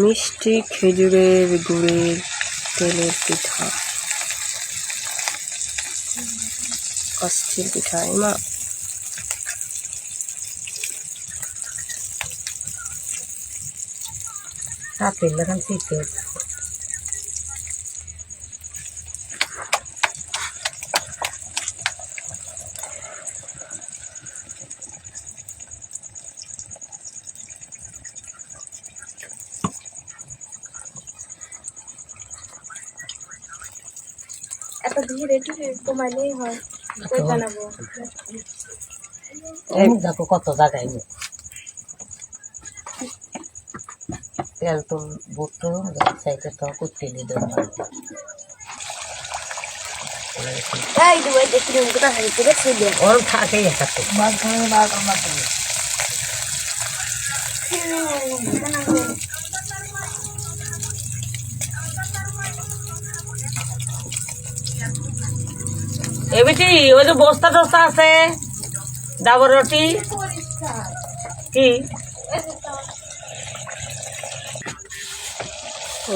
মিষ্টি খেজুরের গুড়ের তেলের পিঠা। অস্থির পিঠা মা। আপেল লাগান শীতে এত ধীরে ধীরে কমাইলেই হয়। ওই বানাবো দেখো কত জায়গায় তেল তো বুটো সাইডে তো করতে নিয়ে দেবো এই দেবো এই দেখি কোথা হারিয়ে করে ছিল ওর থাকেই একটা তো। মাঝখানে এবিটি, ওই যে বস্তা টস্তা আছে? ডাবর রুটি? কি?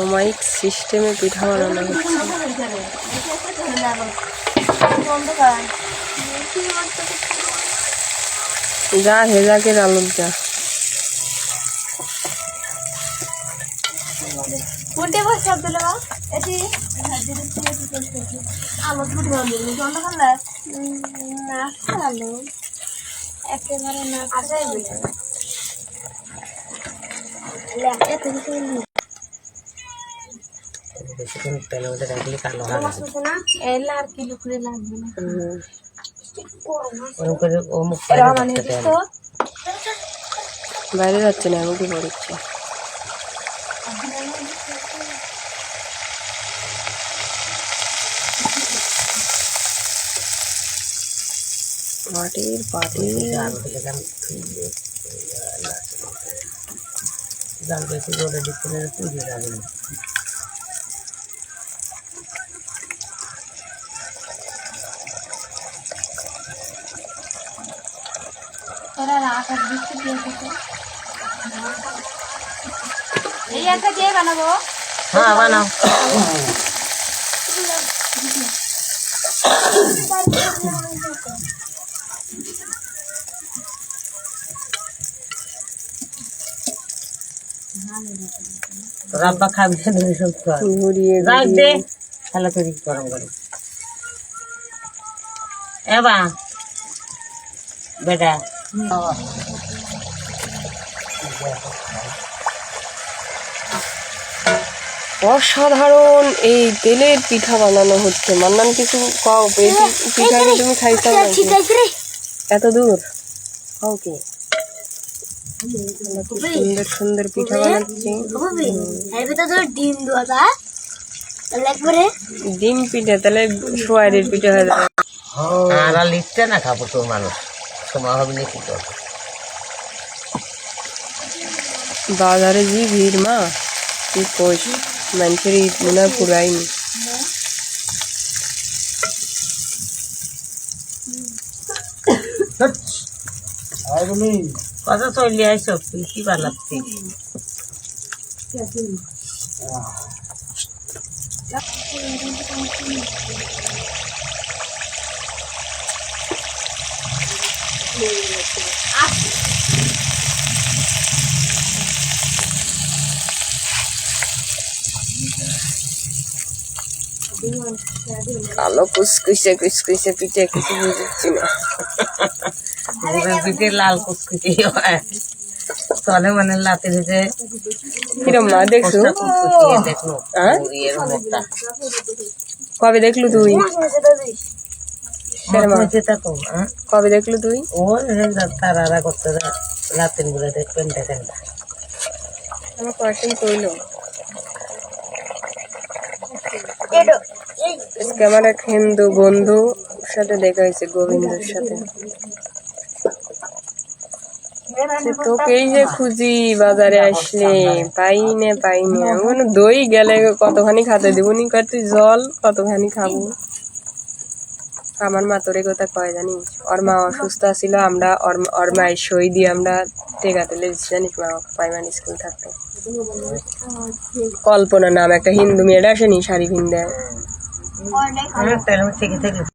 অমাইক সিস্টেমে পিঠা বানানো হচ্ছে। যা হেজাকের আলুর যা উল্টে বসে আব্দুল এটি আলো ফুট ভালো জল খালে না আলো একেবারে না, আসাই মুখ তো বাইরে যাচ্ছে না কি পড়ছি মাটির পাটি জাল দিলে গান জাল বেশি করে দিচ্ছে না পুজো যাবে এরা আকাশ বৃষ্টি দিয়ে থাকে এই একটা দিয়ে বানাবো হ্যাঁ বানাও রাব্বা খাবি দে তাহলে করি গরম করে। এবা বেটা। অসাধারণ এই তেলের পিঠা বানানো হচ্ছে। মান্নান কিছু খাও পিঠা তুমি খাইতে এত দূর? খাও কি? আমরা সুন্দর সুন্দর পিঠা বানাচ্ছি। ডিম দেওয়া একবারে ডিম পিঠা তাহলে সোয়ারির পিঠা হয়ে যাবে। আর আর লিখতে না খাব তো মানুষ। সময় হবে না কি করব? বাজারে যে ভিড় মা। কি কইস? মানুষের ঈদ মনে হয় পুরাইনি। কত চলে আইসো তুই কি বানাচ্ছি। কালো কুসকুসে কুসকুসে পিঠে কিছু বুঝছি না। পিঠে লাল কুচকুচি হয়। তলে মানে লাতে ভেজে কিরম মা দেখছ? কুচকুচিয়ে দেখল হ্যাঁ? কবে দেখলু তুই? কবে দেখলু তুই? ও তারা করতে লাতিনগুলো দেখবেন দেখেন আমার কয়েকদিন কইলো। আজকে আমার এক হিন্দু বন্ধু সাথে দেখা হয়েছে গোবিন্দর সাথে। তোকেই যে খুঁজি বাজারে আসলে পাই নে পাই নে আমি দই গেলে কতখানি খাতে দিব? নি তুই জল কতখানি খাব? আমার মা তোর কথা কয় জানিস? ওর মা অসুস্থ ছিল আমরা ওর ওর মায়ের সই দিয়ে আমরা টেকাতে জানিস? মা প্রাইমারি স্কুল থাকতো। কল্পনা নাম একটা হিন্দু মেয়েটা আসেনি শাড়ি কয়টাই